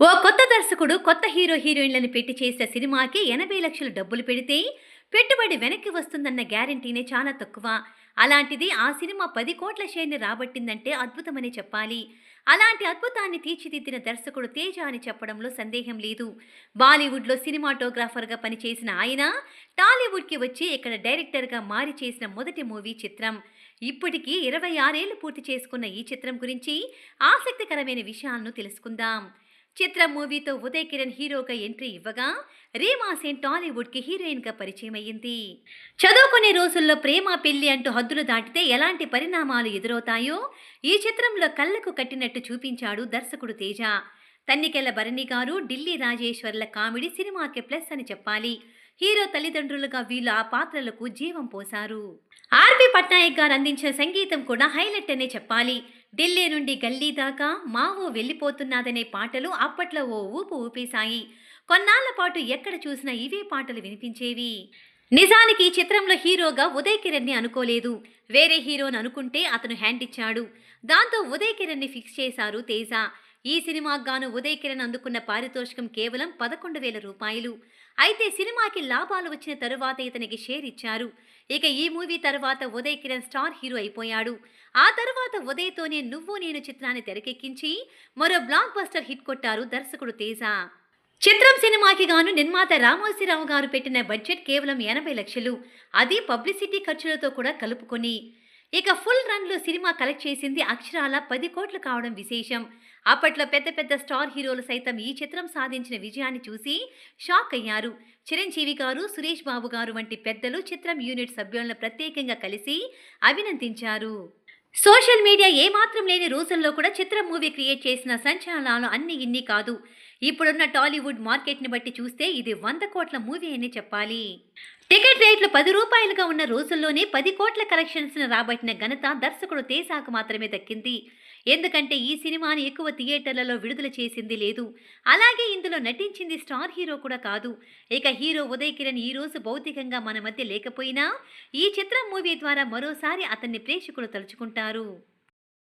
ఓ కొత్త దర్శకుడు కొత్త హీరో హీరోయిన్లను పెట్టి చేసిన సినిమాకి ఎనభై లక్షలు డబ్బులు పెడితే పెట్టుబడి వెనక్కి వస్తుందన్న గ్యారంటీనే చాలా తక్కువ. అలాంటిది ఆ సినిమా పది కోట్ల షేర్ని రాబట్టిందంటే అద్భుతమని చెప్పాలి. అలాంటి అద్భుతాన్ని తీర్చిదిద్దిన దర్శకుడు తేజ అని చెప్పడంలో సందేహం లేదు. బాలీవుడ్లో సినిమాటోగ్రాఫర్గా పనిచేసిన ఆయన టాలీవుడ్కి వచ్చి ఇక్కడ డైరెక్టర్గా మారి చేసిన మొదటి మూవీ చిత్రం. ఇప్పటికీ ఇరవై ఆరేళ్ళు పూర్తి చేసుకున్న ఈ చిత్రం గురించి ఆసక్తికరమైన విషయాలను తెలుసుకుందాం. చిత్ర మూవీతో ఉదయ్ కిరణ్ హీరోగా ఎంట్రీ ఇవ్వగా రీమా సేన్ టాలీవుడ్కి హీరోయిన్గా పరిచయం అయ్యింది చదువుకునే రోజుల్లో ప్రేమ పెళ్ళి అంటూ హద్దులు దాటితే ఎలాంటి పరిణామాలు ఎదురవుతాయో ఈ చిత్రంలో కళ్ళకు కట్టినట్టు చూపించాడు దర్శకుడు తేజ. తన్నికెల భరణి గారు ఢిల్లీ రాజేశ్వర్ల కామెడీ సినిమాకి ప్లస్ అని చెప్పాలి. హీరో తల్లిదండ్రులుగా వీళ్ళు ఆ పాత్రలకు జీవం పోశారు. ఆర్పి పట్నాయక్ గారు అందించిన సంగీతం కూడా హైలైట్ అనే చెప్పాలి. ఢిల్లీ నుండి గల్లీ దాకా మావో వెళ్ళిపోతున్నదనే పాటలు అప్పట్లో ఓ ఊపు ఊపేశాయి. కొన్నాళ్ళ పాటు ఎక్కడ చూసినా ఇవే పాటలు వినిపించేవి. నిజానికి ఈ చిత్రంలో హీరోగా ఉదయ్ కిరణ్ని అనుకోలేదు. వేరే హీరోని అనుకుంటే అతను హ్యాండ్ ఇచ్చాడు. దాంతో ఉదయ్ కిరణ్ని ఫిక్స్ చేశారు తేజ. ఈ సినిమాకు గాను ఉదయ్ కిరణ్ అందుకున్న పారితోషికం కేవలం పదకొండు వేల రూపాయలు. అయితే సినిమాకి లాభాలు వచ్చిన తరువాత ఇతనికి షేర్ ఇచ్చారు. ఇక ఈ మూవీ తర్వాత ఉదయ్ కిరణ్ స్టార్ హీరో అయిపోయాడు. ఆ తర్వాత ఉదయ్తోనే నువ్వు నేను చిత్రాన్ని తెరకెక్కించి మరో బ్లాక్ బస్టర్ హిట్ కొట్టారు దర్శకుడు తేజ. చిత్రం సినిమాకి గాను నిర్మాత రామోజీరావు గారు పెట్టిన బడ్జెట్ కేవలం ఎనభై లక్షలు. అది పబ్లిసిటీ ఖర్చులతో కూడా కలుపుకొని. ఇక ఫుల్ రన్లో సినిమా కలెక్ట్ చేసింది అక్షరాల పది కోట్లు కావడం విశేషం. అప్పట్లో పెద్ద పెద్ద స్టార్ హీరోలు సైతం ఈ చిత్రం సాధించిన విజయాన్ని చూసి షాక్ అయ్యారు. చిరంజీవి గారు సురేష్ బాబు గారు వంటి పెద్దలు చిత్రం యూనిట్ సభ్యులను ప్రత్యేకంగా కలిసి అభినందించారు. సోషల్ మీడియా ఏమాత్రం లేని రోజుల్లో కూడా చిత్రం మూవీ క్రియేట్ చేసిన సంచలనాలు అన్ని ఇన్ని కాదు. ఇప్పుడున్న టాలీవుడ్ మార్కెట్ని బట్టి చూస్తే ఇది వంద కోట్ల మూవీ అని చెప్పాలి. టికెట్ రేట్లు పది రూపాయలుగా ఉన్న రోజుల్లోనే పది కోట్ల కలెక్షన్స్ రాబట్టిన ఘనత దర్శకుడు తేజాకు మాత్రమే దక్కింది. ఎందుకంటే ఈ సినిమాని ఎక్కువ థియేటర్లలో విడుదల చేసింది లేదు. అలాగే ఇందులో నటించింది స్టార్ హీరో కూడా కాదు. ఇక హీరో ఉదయ్ కిరణ్ ఈ రోజు భౌతికంగా మన మధ్య లేకపోయినా ఈ చిత్రం మూవీ ద్వారా మరోసారి అతన్ని ప్రేక్షకులు తలుచుకుంటారు.